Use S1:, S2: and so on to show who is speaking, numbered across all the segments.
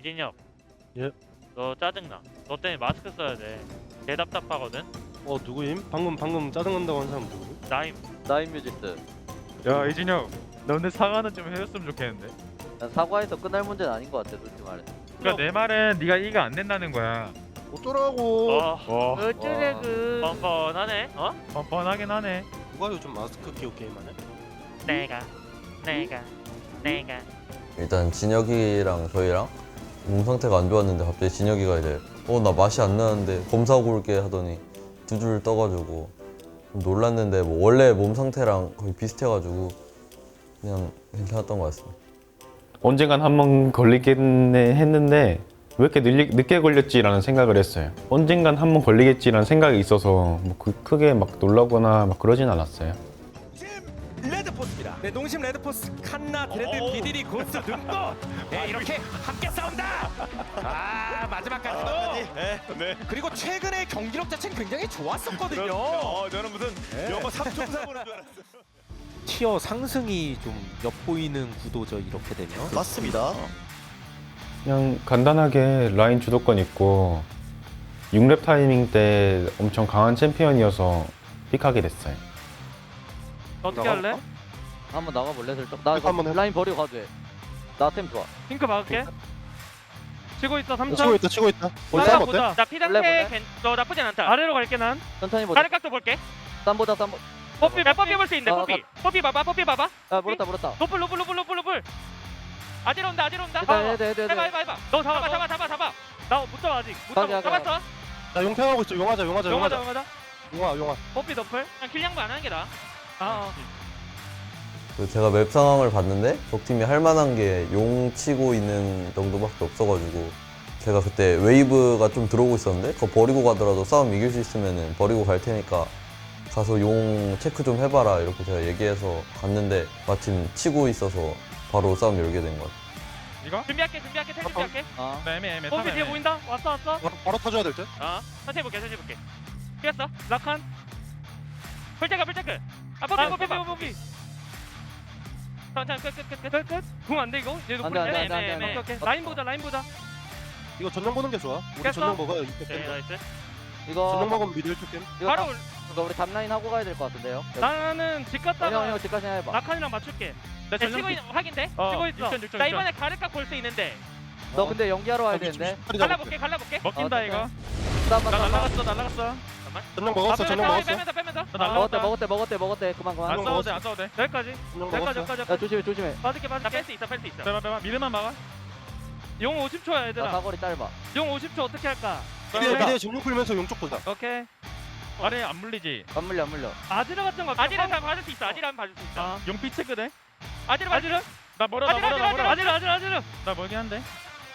S1: 이진혁.
S2: 예.
S1: 너 짜증나. 너 때문에 마스크 써야 돼. 개 답답하거든.
S2: 어 누구임? 방금 방금 짜증난다고 한 사람 누구?
S1: 나임.
S3: 나인 뮤직스.
S4: 야 이진혁 너 근데 사과는 좀 해줬으면 좋겠는데
S3: 난 사과해서 끝날 문제는 아닌 것 같아 솔직히 말해.
S4: 그러니까 내 말은 네가 이해가 안 된다는 거야
S2: 어쩌라고?
S1: 어.
S4: 와
S1: 어쩌래 그. 뻔뻔하네. 어?
S4: 뻔뻔하긴 하네
S2: 누가 요즘 마스크 끼고 게임하네?
S1: 내가. 내가. 내가.
S5: 일단 진혁이랑 저희랑 몸 상태가 안 좋았는데 갑자기 진혁이가 이제 어 나 맛이 안 나는데 검사하고 올게 하더니 두 줄 떠가지고 좀 놀랐는데 뭐 원래 몸 상태랑 거의 비슷해가지고 그냥 괜찮았던 것 같습니다.
S6: 언젠간 한 번 걸리겠네 했는데 왜 이렇게 늦, 늦게 걸렸지라는 생각을 했어요. 언젠간 한 번 걸리겠지라는 생각이 있어서 뭐 그- 크게 막 놀라거나 막 그러진 않았어요.
S7: 네, 농심 레드포스 칸나 드레드 비디리 고스 등도 네, 이렇게 함께 싸운다. 아 마지막까지도. 네. 그리고 최근에 경기력 자체는 굉장히 좋았었거든요.
S8: 어, 저는 무슨 영어 3총사 보는 줄 알았어요.
S9: 티어 상승이 좀 엿보이는 구도죠 이렇게 되면
S8: 맞습니다.
S6: 그냥 간단하게 라인 주도권 있고 6렙 타이밍 때 엄청 강한 챔피언이어서 픽하게 됐어요.
S1: 어떻게 할래?
S3: 한번 나가볼래 슬쩍? 나 이거
S2: 한번 해.
S3: 라인 버리고 가도 돼. 나 템 좋아.
S1: 핑크 막을게. 치고 있어
S2: 어, 치고 있다 치고 있다. 싸움 어때?
S1: 보자. 나
S3: 볼래?
S1: 괜- 너 나쁘진 않다. 아래로 갈게 난.
S3: 천천히 보자.
S1: 아래각도 볼게.
S3: 쌈 보자 쌈 보.
S1: 뽀삐 나 뽀삐 볼 수 있는데
S3: 어,
S1: 뽀삐. 뽀삐 봐봐 뽀삐 봐봐.
S3: 아 물었다 물었다.
S1: 노플 노플 노플 노플 노플. 아질 온다 아질 온다. 해봐 해봐 해봐. 너 잡아 잡아 잡아 잡아. 나못 잡아 아직. 못 잡아. 잡았어.
S2: 나 용평하고 있어. 용하자 용하자
S1: 용하자
S2: 용하자.
S1: 용하
S2: 용하.
S1: 뽀삐 노플. 그냥 킬 양보 안 하는 게 나아. 아.
S5: 그 제가 맵 상황을 봤는데 적팀이 할 만한 게 용 치고 있는 정도밖에 없어가지고 제가 그때 웨이브가 좀 들어오고 있었는데 그거 버리고 가더라도 싸움 이길 수 있으면 버리고 갈 테니까 가서 용 체크 좀 해봐라 이렇게 제가 얘기해서 갔는데 마침 치고 있어서 바로 싸움 열게 된 것 같아요.
S4: 이거?
S1: 준비할게 준비할게 텔 준비할게.
S3: 아.
S4: 나 애매 애매 탑
S1: 뒤에
S4: 애매
S1: 보인다. 왔어 왔어.
S2: 바로, 바로 터져야 될 듯?
S1: 어. 천천히 볼게 천천히 볼게. 피했어. 라칸. 풀체크 풀체크. 아 뽀삐 뽀삐 뽀삐 뽀삐. 천천히 끝끝끝끝. 궁안 돼 이거? 얘도
S3: 안 돼, 안 돼,
S1: 풀-
S3: 안 돼, 안 돼,
S1: 애매,
S3: 안 돼.
S1: 애매. 오케이, 오케이. 라인 보자 라인 보자.
S2: 이거 전령 보는 게 좋아. 우리
S1: 깼어?
S2: 전령 먹어야 이때
S1: 오케이
S2: 깬다.
S1: 나이스.
S3: 이거
S2: 전령 먹으면 미드 1초 겜.
S3: 이거
S1: 바로
S3: 탑- 이거 우리 답라인 하고 가야 될 것 같은데요.
S1: 나는 집
S3: 형
S1: 갔다가
S3: 형 집까지 해봐.
S1: 라칸이랑 맞출게.
S4: 나
S1: 네, 치고 있는 확인돼?
S4: 어,
S1: 치고 있어.
S4: 6천, 6천,
S1: 나
S4: 6천.
S1: 이번에 가르각 볼수 있는데
S3: 너 근데 연기하러 와야 되는데.
S1: 갈라볼게 갈라볼게.
S4: 먹힌다
S3: 어,
S4: 이거
S3: 쌈나쌈 쌈.
S4: 날라갔어 날라갔어
S2: 전령 먹었어. 전령 먹었어.
S1: 빼면서 빼면서.
S4: 나 날라갔다
S3: 먹었대 먹었대 먹었대 먹었대 그만
S4: 안
S3: 그만.
S2: 아,
S4: 싸워도 돼안 싸워도 돼
S1: 여기까지. 여기까지
S2: 먹었어.
S1: 여기까지.
S3: 야. 조심해 조심해.
S1: 빠질게 빠질게. 뺄수 있어 뺄수 있어.
S4: 빼봐 빼봐 미드만 막아
S1: 용 50초야
S3: 나
S1: 얘들아.
S3: 사거리 짧아.
S1: 용 50초 어떻게 할까?
S2: 미드 미드 전령 풀면서 용쪽 보자.
S1: 오케이.
S4: 아래 안 물리지
S3: 안 물려 안 물려.
S1: 아지르 같은 거. 아지르 다 받을 수 있어. 아지르 한 받을 수 있어.
S4: 용피 체크돼
S1: 아지르 아지르.
S4: 나 멀어 나
S1: 아지르
S4: 멀어 나
S1: 아지르
S4: 멀어
S1: 아지르 아지르 아지르.
S4: 나 멀긴 한데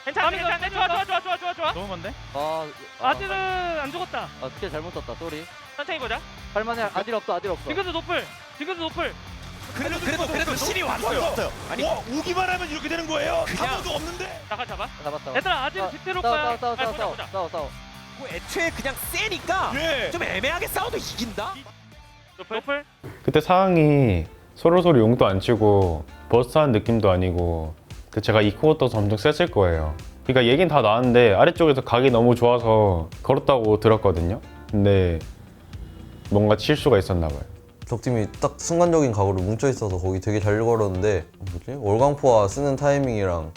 S1: 괜찮아 괜찮아. 좋아 좋아 좋아 좋아 좋아 좋아.
S4: 너무 먼데
S3: 아. 아,
S1: 아지르 안 죽었다.
S3: 아 스킬 잘못 썼다 쏘리.
S1: 천천히 보자.
S3: 할만해 아질 없어 아질 없어.
S1: 지금도 노플. 지금도 노플.
S7: 그래도 그래도 그래도 신이 왔어요.
S8: 아니 와, 오기만 하면 이렇게 되는 거예요.
S7: 그냥-
S8: 아무도 없는데.
S1: 나가 잡아.
S3: 잡았다.
S1: 얘들아
S3: 싸워,
S1: 집대로
S3: 싸워
S1: 거야.
S3: 싸워
S1: 아,
S3: 싸워
S1: 보자
S3: 싸워
S1: 보자.
S3: 싸워 싸워.
S7: 뭐 애초에 그냥 세니까
S8: 예.
S7: 좀 애매하게 싸워도 이긴다.
S1: 노플. 노플.
S6: 그때 상황이 서로 서로 용도 안 치고 버스한 느낌도 아니고 그 제가 이코어 떠서 엄청 셌을 거예요. 그러니까 얘긴 다 나왔는데 아래쪽에서 각이 너무 좋아서 걸었다고 들었거든요. 근데 뭔가 실수가 있었나 봐요.
S5: 적팀이 딱 순간적인 각오로 뭉쳐 있어서 거기 되게 잘 걸었는데 뭐지 월광포화 쓰는 타이밍이랑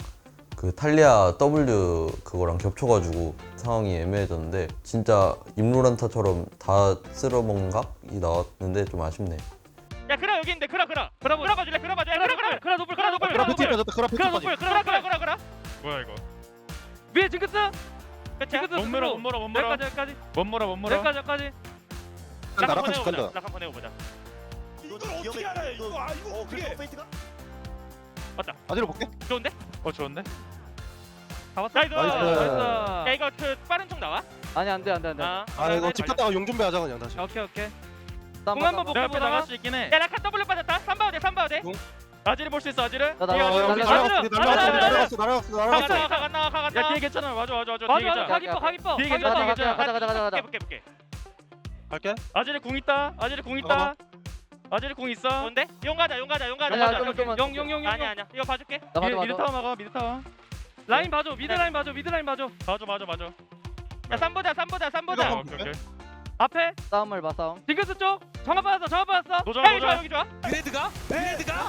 S5: 그 탈리아 W 그거랑 겹쳐가지고 상황이 애매해졌는데 진짜 임로란타처럼 다 쓸어먹는 각이 나왔는데 좀 아쉽네.
S1: 야 그라 여기 있는데 그라 그라. 그라 그라 봐줄래? 그라 봐줄래? 그라 그라. 그라 노플. 그라 노플.
S2: 그라 패티
S1: 노플.
S2: 빠졌다. 그라 패티
S1: 그라. 노플. 그라 그라 그라 그라.
S4: 뭐야 이거
S1: 위에 징크스. 징크스
S4: 못 물어 못 물어 못 물어
S1: 여기까지 여기까지.
S4: 못 물어 못 물어
S1: 여기까지 여기까지.
S2: 나락한 집 간다.
S1: 라칸 보내고 보자.
S8: 이걸 어떻게 알아요? 이거 아 이거 어떻게?
S2: 아지로 볼게.
S1: 좋은데?
S4: 어 좋은데
S1: 잡았어. 나이스.
S2: 나이스.
S1: 야 이거 그 빠른 총 나와?
S3: 아니 안돼 안돼 안돼.
S1: 아.
S2: 아 이거 집 갔다가 용 준비하자 그냥 다시.
S1: 오케이 오케이. 쌈공 한번.
S4: 내 앞에 나갈 수 있긴
S1: 해야 라칸 더블로 빠졌다. 3바우 돼. 3바우 돼.
S2: 공.
S4: 아지를 볼 수 있어 아지를
S3: 나
S2: 어,
S3: 나가
S2: 야, 우리
S3: 날라.
S2: 날아갔어. 우리
S1: 날아갔어,
S2: 날아갔어. 날아갔어.
S1: 가
S2: 날아갔어.
S1: 나 가, 나 가, 가.
S4: 야 뒤에 괜찮아 맞아 맞아 맞아
S1: 맞아
S4: 뒤에
S1: 맞아.
S4: 괜찮아
S1: 가 깊어 가 깊어.
S4: 뒤에
S1: 가
S4: 괜찮아,
S1: 깊어.
S4: 뒤에 괜찮아.
S3: 가자 가자 가자 가자.
S1: 볼게 볼게 볼게.
S2: 갈게.
S4: 아지를 궁 있다 아지를 궁 있다 아지를 궁 있어
S1: 좋은데? 용 가자 용 가자 용 가자.
S3: 아니야, 좀만, 좀만.
S1: 용 용 용 용. 아니 아니야. 이거 봐줄게.
S3: 나
S4: 미드,
S3: 봐도
S4: 미드
S3: 봐도.
S4: 타워 막아 미드 타워
S1: 라인 봐줘 미드 라인 봐줘 미드 라인 봐줘
S4: 맞아 맞아 맞아.
S1: 야 쌈보자 쌈보자 쌈보자
S2: 이거
S4: 오케이 오케이.
S1: 앞에
S3: 싸움을 봐 싸움.
S1: 딩크스 쪽 정합 받았어 정합 받았어
S4: 도전,
S1: 여기
S4: 도전.
S1: 좋아 여기 좋아
S7: 그레드가? 그레드가?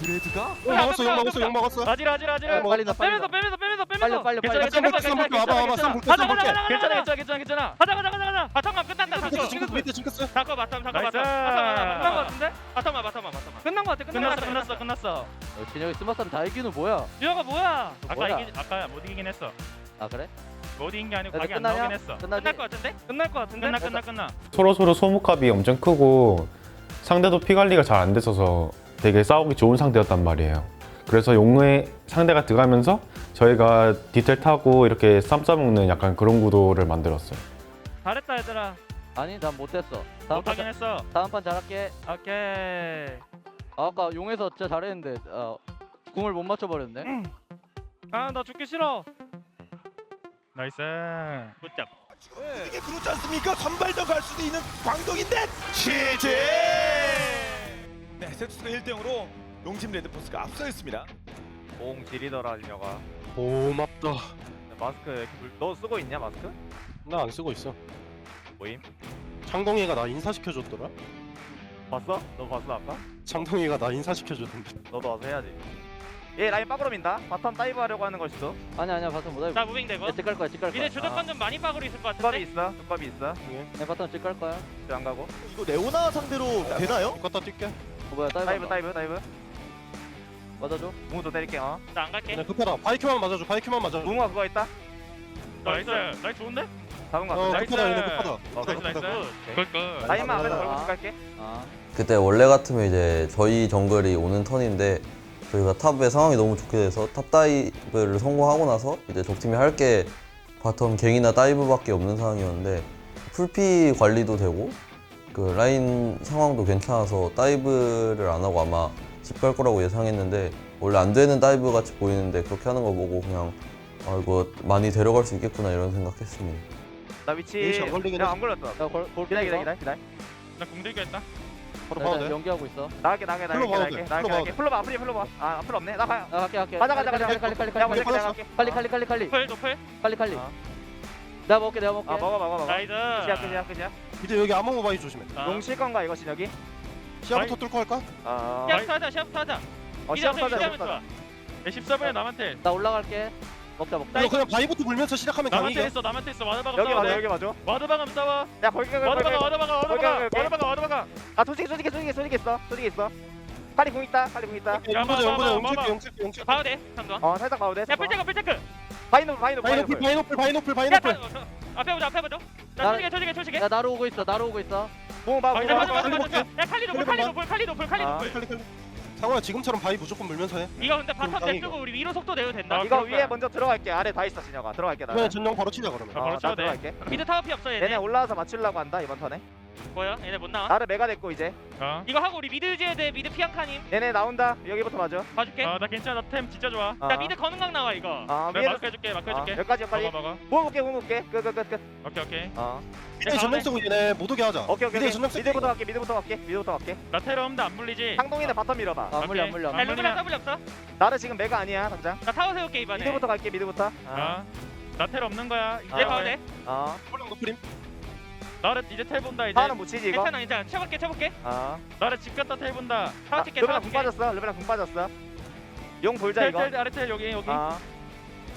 S7: 그레드가?
S2: 용 먹었어 용 먹었어 용 먹었어
S1: 아질 아질
S3: 야, 빨리 나 빨리
S1: 빼면서
S3: 나.
S1: 빼면서 빼면서
S3: 빨리
S1: 빼면서
S3: 빨리
S1: 괜찮아
S3: 빨리.
S1: 괜찮아
S2: 쌈
S1: 괜찮아
S2: 볼게, 와봐, 와봐, 쌈 볼게,
S1: 가자
S2: 쌈
S1: 가자
S2: 볼게.
S1: 가자
S3: 괜찮아
S1: 가자
S3: 괜찮아 괜찮아 괜찮아.
S1: 가자 가자 가자 가자 바텀만 끝난다
S2: 징크스
S1: 징크스
S2: 징크스 밑에 징크스
S1: 잠깐 바텀 잠깐
S4: 나이스.
S1: 바텀 끝난 거 같은데 바텀만 바텀만 바텀만 끝난 거 같아 끝난 거
S4: 끝났어
S1: 같아
S4: 끝났어 끝났어.
S3: 어, 진혁이 스마트하면 다 이기는 뭐야?
S1: 유아가 뭐야
S4: 아까
S3: 뭐야?
S4: 이기 아까 못 이기긴 했어.
S3: 아 그래?
S4: 못 이긴 게 아니고
S3: 야,
S4: 각이 안? 나오긴 했어.
S3: 끝나지?
S1: 끝날 거 같은데 끝날 거 같은데
S4: 끝나 끝나 끝나.
S6: 서로 서로 소모값이 엄청 크고 상대도 피 관리가 잘 안 됐어서 되게 싸우기 좋은 상태였단 말이에요. 그래서 용의 상대가 들어가면서 저희가 디테일 타고 이렇게 쌈 싸먹는 약간 그런 구도를 만들었어요.
S1: 잘했다 얘들아
S3: 아니 난 못했어. 다음 판
S4: 못하긴
S3: 자-
S4: 했어.
S3: 다음 판 잘할게.
S1: 오케이
S3: 아, 아까 용에서 진짜 잘했는데 어, 궁을 못 맞춰버렸네.
S1: 아 나 죽기 싫어
S4: 나이스.
S1: 굿잡
S8: 이게 그렇지 않습니까? 선발도 갈 수도 있는 광동인데 치즈. 네, 세트스가 1대 0으로 용심 레드포스가 앞서 있습니다.
S10: 공 지리더라 진혁아
S2: 고맙다
S10: 마스크 이렇게 물- 너 쓰고 있냐 마스크?
S2: 나 안 쓰고 있어
S10: 뭐임?
S2: 창동이가 나 인사시켜줬더라
S10: 봤어? 너 봤어 아까?
S2: 창동이가 나 인사시켜줬는데
S10: 너도 와서 해야지 얘 라인 빠그로 민다 바텀 다이브 하려고 하는 걸 수도
S3: 아니 아니야 바텀
S1: 못나
S3: 할.
S1: 무빙 되고
S3: 찍갈 거야 찍갈 거야.
S1: 미드 주도권 좀 많이 빠그로 있을 것
S10: 뚜껑이
S1: 같은데
S10: 있어 뚜껑이 있어
S3: 네 바텀 찍갈 거야. 어,
S10: 안 가고
S8: 이거 레오나 상대로 되나요?
S2: 이거 다 뛸게
S3: 어, 뭐야 다이브.
S10: 다이브
S3: 한다.
S10: 다이브 다이브
S3: 맞아줘.
S10: 무도 때릴게 어
S1: 나 안 갈게
S2: 그냥 급하다 바이큐만 맞아줘 바이큐만 맞아줘
S10: 무궁화 그거 있다
S4: 나이스. 나이스 좋은데?
S10: 잡은 거
S2: 어
S10: 같은데
S4: 나이스.
S2: 급하다
S10: 어,
S2: 급하다
S4: 나이스. 굿굿.
S10: 라인만 앞에서
S3: 아.
S10: 걸고 쭉 갈게
S3: 아
S5: 그때 원래 같으면 이제 저희 정글이 오는 턴인데 저희가 탑의 상황이 너무 좋게 돼서 탑 다이브를 성공하고 나서 이제 적팀이 할 게 바텀 갱이나 다이브밖에 없는 상황이었는데 풀피 관리도 되고 그 라인 상황도 괜찮아서 다이브를 안 하고 아마 집 갈 거라고 예상했는데 원래 안 되는 다이브 같이 보이는데 그렇게 하는 거 보고 그냥 아 이거 많이 데려갈 수 있겠구나 이런 생각했습니다.
S10: 나 위치
S2: 에이씨, 안 걸리긴
S10: 야 안 걸렸어
S3: 야 걸, 걸
S10: 기다려 기다려 기다려 기다려
S4: 나 공들기 했다.
S2: 바로
S3: 나
S2: 봐도
S3: 일단
S2: 돼?
S3: 연기하고 있어.
S10: 나갈게 나갈게
S2: 풀로
S10: 나갈게
S2: 봐도 돼,
S10: 나갈게
S2: 풀로
S10: 나갈게
S2: 봐도
S10: 풀로 봐 앞으로 풀로 봐아 앞으로 없네 나 가.
S3: 나 갈게 갈게.
S10: 가자 가자 가자
S3: 칼리 칼리 칼리
S10: 내가
S3: 칼리
S10: 먼저
S2: 빨리
S10: 갈게
S3: 칼리 칼리 칼리 칼리
S1: 노플 노플
S3: 칼리 칼리.
S10: 아.
S3: 내가 먹게 내가 먹게.
S10: 아 먹어 먹어 먹어
S1: 나이스
S10: 끝이야 끝이야 끝이야
S2: 이제 여기 아무 바이 조심해
S1: 아.
S10: 용실 건가 이거 진혁이?
S2: 시야부터 뚫고 할까?
S10: 아
S1: 시합부터 하자 시합부터 하자
S10: 어
S1: 이제
S10: 시합 타자
S1: 시합
S10: 타자
S1: 좋아
S4: 14분에 남한테.
S3: 나 올라갈게. 먹자 먹자.
S2: 이거 그냥 바이부터 물면서 시작하면
S4: 남한테
S2: 강이야
S4: 있어 남한테 있어. 와드방금
S10: 여기
S4: 싸워.
S10: 맞아 여기 맞아
S4: 와드방금 싸워.
S10: 야 거기 거기 거기.
S4: 와드방금
S10: 오케이,
S4: 와드방금
S10: 오케이.
S4: 와드방금 와드방금.
S10: 아 솔직히 솔직히 솔직히 솔직히 있어. 솔직히 있어. 칼리 공 있다 칼리 공 있다.
S2: 영보자 영보자. 영칠게 영칠게 영칠게
S1: 봐도 돼 상도야
S10: 어 살짝 가도 돼.
S1: 야
S10: 바이노 바이노
S2: 바이노플
S10: 바이노
S2: 바이노플 바이노플
S1: 야
S2: 바이노플.
S1: 다- 어, 앞에 보자 앞에 보자. 나
S3: 나-
S1: 초식해 초식해 초식해.
S3: 야 나로 오고 있어 나로 오고 있어.
S10: 공 봐, 야공
S1: 맞아
S10: 봐.
S1: 맞아
S2: 칼리
S1: 맞아 야 칼리 노플 칼리 노플 칼리 노플 칼리
S10: 아.
S1: 노플
S2: 칼리 칼리 상호야 지금처럼 바이 무조건 물면서 해.
S1: 이거 근데 바텀. 내쓰고. 우리 위로 속도 내도 된다.
S10: 이거
S1: 그럴
S10: 위에
S1: 거야.
S10: 먼저 들어갈게. 아래 다 있어 진혁아. 들어갈게 나
S2: 이번에 전령 바로 치자 그러면.
S4: 아, 바로
S10: 나
S4: 쳐도 돼.
S10: 들어갈게.
S1: 미드 타워 피 없어 얘네
S10: 얘네 올라와서 맞추려고 한다 이번 턴에
S1: 뭐야 얘네 못 나와
S10: 나를 메가 됐고 이제
S4: 어.
S1: 이거 하고 우리 미드 지어야 돼 미드 피앙카님
S10: 얘네 나온다 여기부터 맞아
S1: 봐줄게
S4: 아, 나 괜찮아. 나템 진짜 좋아.
S10: 아.
S1: 야 미드 거는 강 나와 이거
S10: 아
S4: 내가
S10: 위에서
S4: 마크 해줄게. 마크
S10: 아,
S4: 해줄게.
S10: 여기까지 여기까지
S4: 먹어 먹어.
S10: 모아볼게 모아볼게 끝끝끝끝
S4: 오케이 오케이.
S10: 어
S2: 미드 전령 쓰고 얘네 못 오게 하자
S10: 오케이 오케이
S2: 미드
S10: 오케이
S2: 전령 쓰고
S10: 미드부터 갈게 미드부터 갈게 미드부터 갈게
S4: 나 테러 없는데 안 물리지.
S10: 상동이네 바텀 밀어봐
S3: 아 물려 안. 물려. 야안 물려.
S1: 루브랑 더블 없어
S10: 나를 지금 메가 아니야 당장
S1: 나 타워 세울게 이번에
S10: 미드부터 갈게 미드부터 아,
S4: 아. 나 테러 없는 거야. 이제
S10: 아,
S1: 얘 봐도
S10: 돼어
S2: 전령 노프림
S4: 나를 이제 텔 본다 이제.
S10: 타워는 못 치지 이거?
S1: 괜찮아 괜찮아. 쳐볼게 쳐볼게.
S10: 아.
S4: 나를 집 갔다 텔 본다.
S10: 아,
S1: 찍게
S10: 르베랑 빠졌어? 르베랑 궁 빠졌어? 용 돌자
S4: 텔
S10: 이거.
S4: 텔 아래 텔 여기 여기.
S10: 아.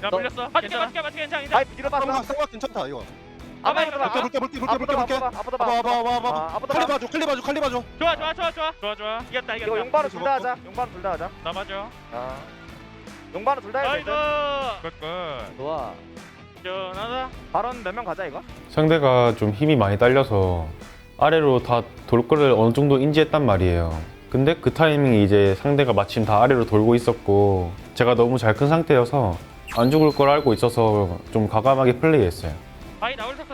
S4: 야 물렸어.
S1: 맞게
S4: 괜찮아.
S1: 맞게 맞게 괜찮아 괜찮아.
S10: 아이 뒤로 빠졌어
S2: 상호야 괜찮다 이거.
S10: 아마 이거
S2: 볼게 볼게 볼게 볼게 볼게 볼게.
S10: 아프다 봐
S2: 봐봐
S10: 아프다 봐
S2: 봐 봐. 봐봐.
S10: 아, 아프다
S2: 칼리
S10: 봐
S2: 봐줘 칼리 봐줘 칼리 봐줘.
S1: 좋아 좋아 좋아 좋아.
S4: 좋아 좋아.
S1: 이겼다
S10: 이거
S1: 이겼다
S10: 용바로 둘 다 하자. 용바로 둘 다 하자.
S4: 나 맞아.
S10: 아. 용바로 둘 다 해야 돼
S4: 굿굿.
S3: 좋아.
S1: 시원하다
S10: 발언 몇 명 가자 이거
S6: 상대가 좀 힘이 많이 딸려서 아래로 다 돌 거를 어느 정도 인지했단 말이에요. 근데 그 타이밍에 이제 상대가 마침 다 아래로 돌고 있었고 제가 너무 잘 큰 상태여서 안 죽을 걸 알고 있어서 좀 과감하게 플레이했어요.
S1: 바이 나올 되냐?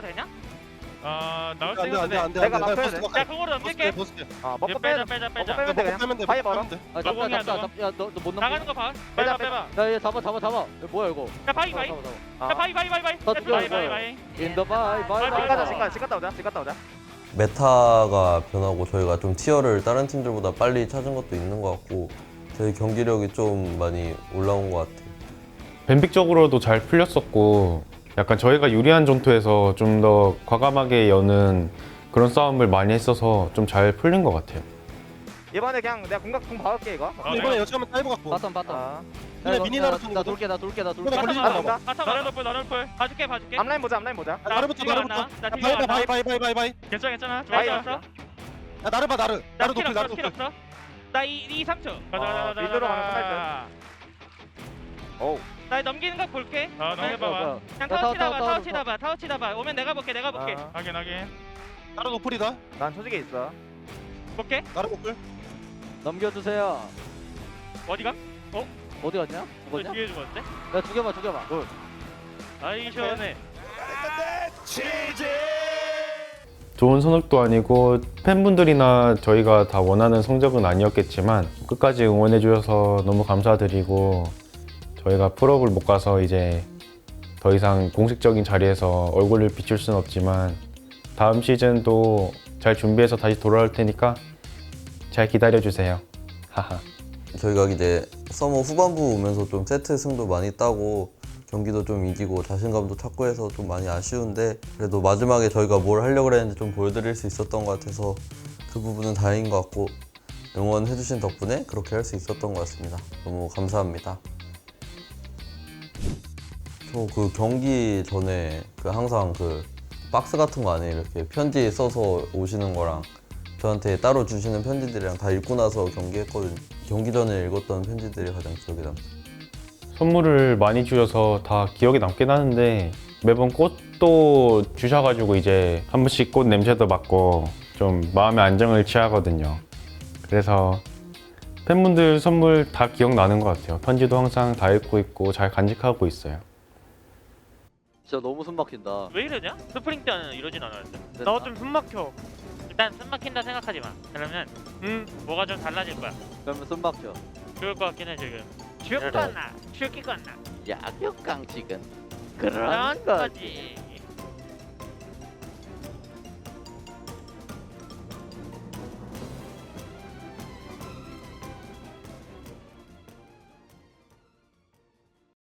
S4: 아 나올
S2: 안돼 안돼
S4: 생각인데.
S2: 안돼
S10: 내가 막혀야 돼.
S1: 야 그거로 넘길게
S2: 버스게
S10: 아 먹고
S4: 빼자
S10: 빼자
S4: 빼자
S10: 먹고
S4: 빼자.
S10: 빼면 돼 그냥
S2: 하면 돼
S10: 바위 벌어
S3: 돼아 잡자 잡자. 잡. 야 너 너못 넘겨.
S1: 나가는 거 봐.
S4: 빼봐
S1: 빼봐
S4: 빼봐.
S3: 야얘 잡아 잡아 잡아. 야, 뭐야 이거?
S1: 야 바이 바이.
S3: 잡아, 잡아.
S10: 아.
S1: 야 바이 바이 바이 바이.
S3: 더
S1: 야, 바이. 바이 바이.
S3: 인더 바이 바이
S1: 바이,
S10: 집
S1: 바이.
S10: 가자 집 가자 집 갔다 오자 집 갔다 오자
S5: 메타가 변하고 저희가 좀 티어를 다른 팀들보다 빨리 찾은 것도 있는 것 같고 저희 경기력이 좀 많이 올라온 것 같아요.
S6: 뱀픽적으로도 잘 풀렸었고 약간 저희가 유리한 전투에서 좀 더 과감하게 여는 그런 싸움을 많이 했어서 좀 잘 풀린 것 같아요.
S10: 이번에 그냥 내가 공각 공 박을게 이거.
S1: 아,
S2: 이번에 여지 한번 다이브 갖고.
S3: 바텀 바텀.
S10: 아.
S2: 근데 미니나로
S3: 나,
S2: 쏘는
S3: 나? 돌게 나 돌게 나 돌게.
S2: 걸리지 마.
S10: 바텀
S1: 나를 높을 나를 높을 봐줄게 봐줄게.
S10: 앞라인 보자 앞라인 보자.
S2: 아, 나르부터
S1: 딜러
S2: 나르부터
S1: 안 나와. 나
S2: 야,
S1: 딜러 안
S2: 바이
S1: 나와.
S2: 바이 바이 바이 바이.
S1: 괜찮아 괜찮아.
S10: 바이 없어?
S1: 좋아.
S2: 야 나르 봐나 나르
S1: 스킬
S2: 높이
S1: 없어 스킬
S2: 높이.
S1: 없어. 나2 2 3초 가자
S10: 어,
S1: 가자 가자
S10: 미드로 가면
S1: 가자.
S10: 어우
S1: 나 넘기는 거 볼게
S4: 아
S1: 네.
S4: 넘겨봐 봐
S1: 그냥
S3: 야,
S1: 타워
S3: 타워,
S1: 치다 봐
S3: 타워,
S1: 타워
S3: 타워,
S1: 치다 봐 타워 치다 봐 오면 내가 볼게 내가 볼게
S10: 아,
S4: 확인 확인
S2: 나르 노플이다
S10: 난 조직에 있어
S1: 볼게
S2: 나르 노플
S3: 넘겨주세요.
S1: 어디가?
S3: 어디 갔냐?
S1: 너
S3: 죽었냐?
S1: 뒤에 죽었는데?
S3: 야 죽여봐 죽여봐.
S1: 아이 시원해.
S6: 좋은 선택도 아니고 팬분들이나 저희가 다 원하는 성적은 아니었겠지만 끝까지 응원해 주셔서 너무 감사드리고 저희가 풀업을 못 가서 이제 더 이상 공식적인 자리에서 얼굴을 비출 순 없지만 다음 시즌도 잘 준비해서 다시 돌아올 테니까 잘 기다려 주세요. 하하.
S5: 저희가 이제 서머 후반부 오면서 좀 세트 승도 많이 따고 경기도 좀 이기고 자신감도 찾고 해서 좀 많이 아쉬운데 그래도 마지막에 저희가 뭘 하려고 했는지 좀 보여드릴 수 있었던 것 같아서 그 부분은 다행인 것 같고 응원해주신 덕분에 그렇게 할 수 있었던 것 같습니다. 너무 감사합니다. 저그 경기 전에 그 항상 그 박스 같은 거 안에 이렇게 편지 써서 오시는 거랑 저한테 따로 주시는 편지들이랑 다 읽고 나서 경기했거든요. 경기 전에 읽었던 편지들이 가장 기억에 남습니다.
S6: 선물을 많이 주셔서 다 기억에 남긴 하는데 매번 꽃도 주셔가지고 이제 한 번씩 꽃 냄새도 맡고 좀 마음의 안정을 취하거든요. 그래서 팬분들 선물 다 기억나는 것 같아요. 편지도 항상 다 읽고 있고 잘 간직하고 있어요.
S3: 진짜 너무 숨 막힌다.
S1: 왜 이러냐? 스프링 때는 이러진 않았는데? 너좀 숨 막혀. 일단 숨 막힌다 생각하지 마. 그러면 음 뭐가 좀 달라질 거야.
S3: 그러면 숨 막혀.
S1: 좋을 것 같긴 해 지금. 죽거나 죽이거나
S3: 약육강직은
S1: 그런 거지